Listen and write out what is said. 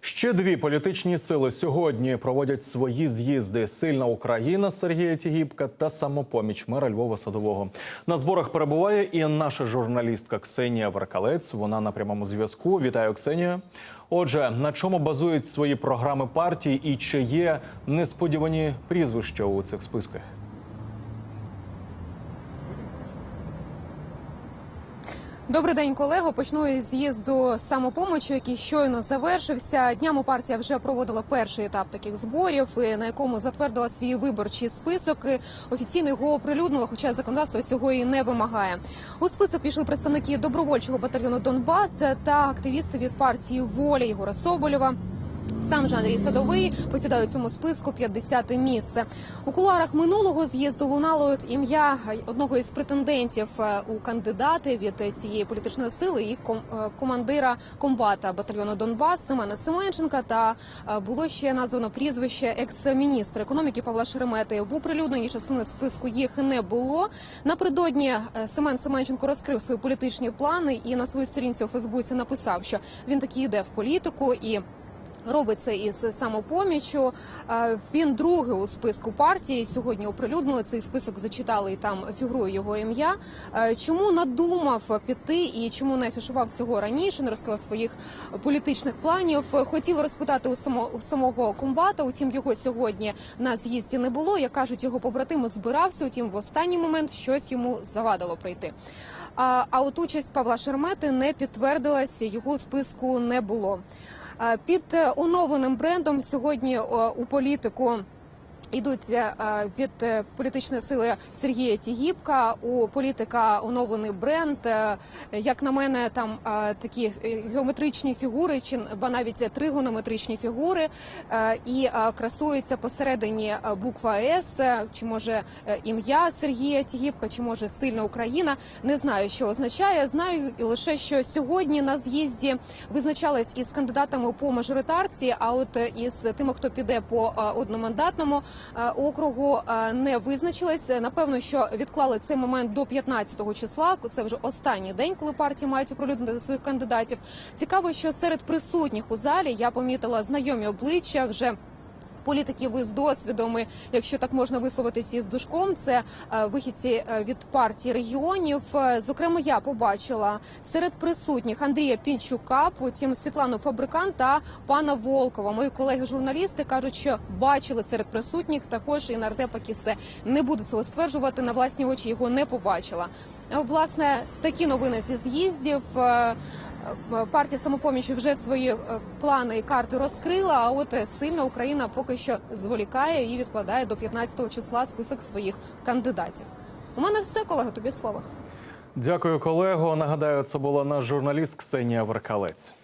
Ще дві політичні сили сьогодні проводять свої з'їзди: Сильна Україна Сергія Тігіпка та самопоміч мера Львова Садового. На зборах перебуває і наша журналістка Ксенія Веркалець. Вона на прямому зв'язку. Вітаю, Ксенія. Отже, на чому базують свої програми партії і чи є несподівані прізвища у цих списках? Добрий день, колего. Почну із з'їзду самопомочі, який щойно завершився. Днями партія вже проводила перший етап таких зборів, на якому затвердила свій виборчий список. Офіційно його оприлюднила, хоча законодавство цього і не вимагає. У список пішли представники добровольчого батальйону Донбас та активісти від партії Воля Єгора Соболєва. Сам же Андрій Садовий посідає у цьому списку 50-те місце. У кулуарах минулого з'їзду лунало ім'я одного із претендентів е, у кандидати від цієї політичної сили і е, командира комбата батальйону Донбас Семена Семенченка. Та е, було ще названо прізвище екс-міністра економіки Павла Шеремети. В оприлюдненій частини списку їх не було. Напередодні Семен Семенченко розкрив свої політичні плани і на своїй сторінці у Фейсбуці написав, що він таки йде в політику і. Робить це із самопоміччю. Е, Він другий у списку партії. Сьогодні оприлюднили цей список, зачитали і там фігурує його ім'я. Е, Чому надумав піти і чому не афішував цього раніше, не розказав своїх політичних планів? Хотіли розпитати у само у самого комбата. Утім, його сьогодні на з'їзді не було. Як кажуть, його побратими збирався. Утім, в останній момент щось йому завадило прийти. А, а от участь Павла Шермети не підтвердилась. Його у списку не було. Е, Під е, оновленим брендом сьогодні е, у політику. Йдуть е, від е, політичної сили Сергія Тігіпка. У політика оновлений бренд. Е, Як на мене, там такі геометричні фігури, чи навіть тригонометричні фігури, і красується посередині буква С, чи може ім'я Сергія Тігіпка, чи може сильна Україна. Не знаю, що означає. Знаю лише, що сьогодні на з'їзді визначались із кандидатами по мажоритарці. А от із тими, хто піде по одномандатному округу, е, не визначились. Напевно, що відклали цей момент до 15-го числа. Це вже останній день, коли партії мають оприлюднити своїх кандидатів. Цікаво, що серед присутніх у залі я помітила знайомі обличчя вже. Політиків із досвідом, і, якщо так можна висловитися із душком, це е, вихідці е, від партії регіонів. Е, Зокрема, я побачила серед присутніх Андрія Пінчука, потім Світлану Фабрикан та пана Волкова. Мої колеги-журналісти кажуть, що бачили серед присутніх також і нардепа Кісе. Не буду цього стверджувати на власні очі. Його не побачила. Власне, такі новини зі з'їздів. Е, Е, Партія самопоміч вже свої е, плани і карти розкрила. А от сильна Україна поки що зволікає і відкладає до 15 числа список своїх кандидатів. У мене все, колего. Тобі слово. Дякую, колего. Нагадаю, це була наш журналіст Ксенія Веркалець.